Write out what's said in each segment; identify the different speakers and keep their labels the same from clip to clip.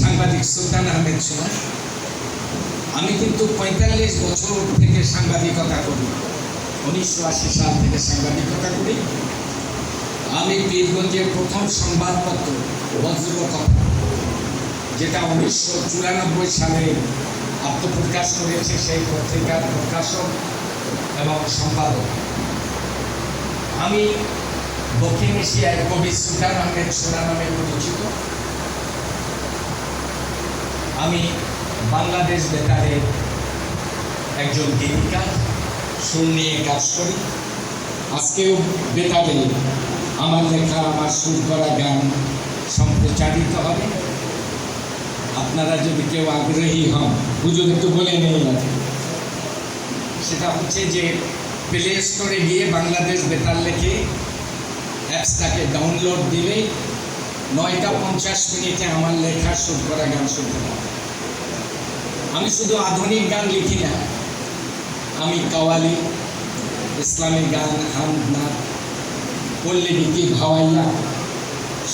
Speaker 1: সাংবাদিক সুলতান আহমেদ সোনা আমি কিন্তু পঁয়তাল্লিশ বছর থেকে সাংবাদিকতা করি। উনিশশো আশি সাল থেকে সাংবাদিকতা করি। আমি পীরগঞ্জের প্রথম সংবাদপত্র, বজ্রকথা, যেটা উনিশশো চুরানব্বই সালে আত্মপ্রকাশ করেছে সেই পত্রিকার প্রকাশক এবং সম্পাদক। আমি দক্ষিণ এশিয়ায় কবি সুলতান আহমেদ সোনা নামে পরিচিত। আমি বাংলাদেশ বেতারের একজন গীতিকার, সুর নিয়ে কাজ করি। আজকেও বেতারে আমার লেখা, আমার সুর করা গান সম্প্রচারিত হবে। আপনারা যদি কেউ আগ্রহী হন হুজুর একটু বলে নেই আছে সেটা হচ্ছে যে প্লে স্টোরে গিয়ে বাংলাদেশ বেতার লেখে অ্যাপসটাকে ডাউনলোড দিলে নয়টা পঞ্চাশ মিনিটে আমার লেখা সুর করা, গান শুনতে পাবেন আমি শুধু আধুনিক গান লিখি না, আমি কাওয়ালি, ইসলামী গান হামদ নাথ পল্লী গীতি ভাওয়াইয়া,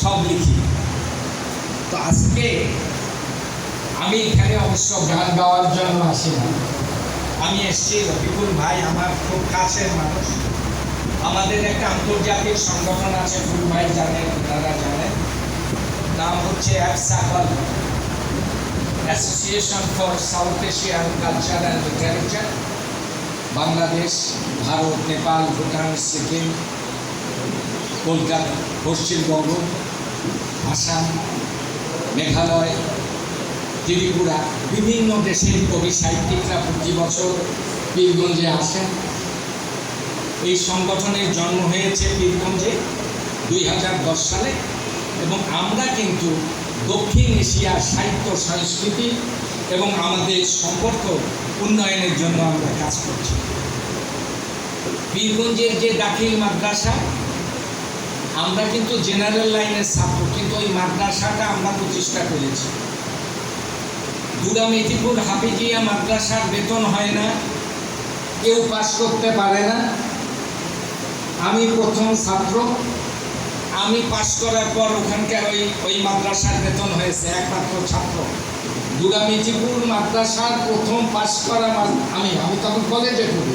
Speaker 1: সব লিখি। তো আজকে আমি এখানে অবশ্য গান গাওয়ার জন্য আসি না। আমি এসছি, রফিকুল ভাই আমার খুব কাছের মানুষ। আমাদের একটা আন্তর্জাতিক সংগঠন আছে, ফুল ভাই জানেন তারা জানেন। নাম হচ্ছে APSACL association for South Asian culture and literature Bangladesh, Bharat, Nepal, Bhutan, Sikkim, Kolkata, Paschimbanga, Assam, Meghalaya, Tripura, বিভিন্ন দেশের কবি সাহিত্যিকরা প্রতি বছর পীরগঞ্জে আসেন। এই সংগঠনের জন্ম হয়েছে পীরগঞ্জে দুই হাজার দশ সালে। এবং আমরা কিন্তু দক্ষিণ এশিয়ার সাহিত্য, সংস্কৃতি এবং আমাদের সম্পর্ক উন্নয়নের জন্য আমরা কাজ করছি। পীরগঞ্জের যে দাখিল মাদ্রাসা, আমরা কিন্তু জেনারেল লাইনের ছাত্র, কিন্তু ওই মাদ্রাসাটা আমরা প্রতিষ্ঠা করেছি। দুর্গা মেদিনীপুর হাফিজিয়া মাদ্রাসার বেতন হয় না, কেউ পাশ করতে পারে না। আমি প্রথম ছাত্র আমি পাস করার পর ওখানকার ওই ওই মাদ্রাসার বেতন হয়েছে, একমাত্র ছাত্র। দুর্গা মেদিনীপুর মাদ্রাসার প্রথম পাস করা আমি আমি তখন কলেজে পড়ি।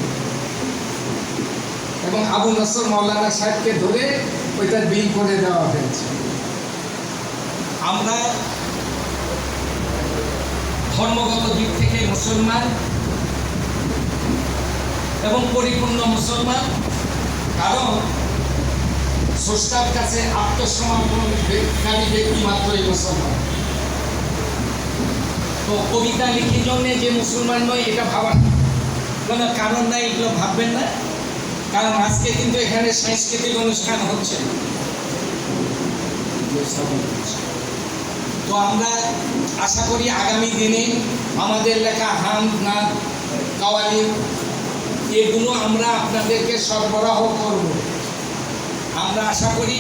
Speaker 1: এবং আবু নসর মৌলানা সাহেবকে ধরে ওইটার বিল করে দেওয়া হয়েছে। আমরা ধর্মগত দিক থেকে মুসলমান এবং পরিপূর্ণ মুসলমান, কারণ স্রষ্টার কাছে আত্মসমর্পণকারী ব্যক্তি মাত্রই মুসলমান। তো কবিতা লিখির জন্যে যে মুসলমান নয়, এটা ভাবার কোনো কারণ নাই, এগুলো ভাববেন না। কারণ আজকে কিন্তু এখানে সাংস্কৃতিক অনুষ্ঠান হচ্ছে। তো আমরা আশা করি আগামী দিনে আমাদের লেখা হাম নাথ কাওয়ালি এগুলো আমরা আপনাদেরকে সরবরাহ করব। আমরা আশা করি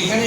Speaker 1: এখানে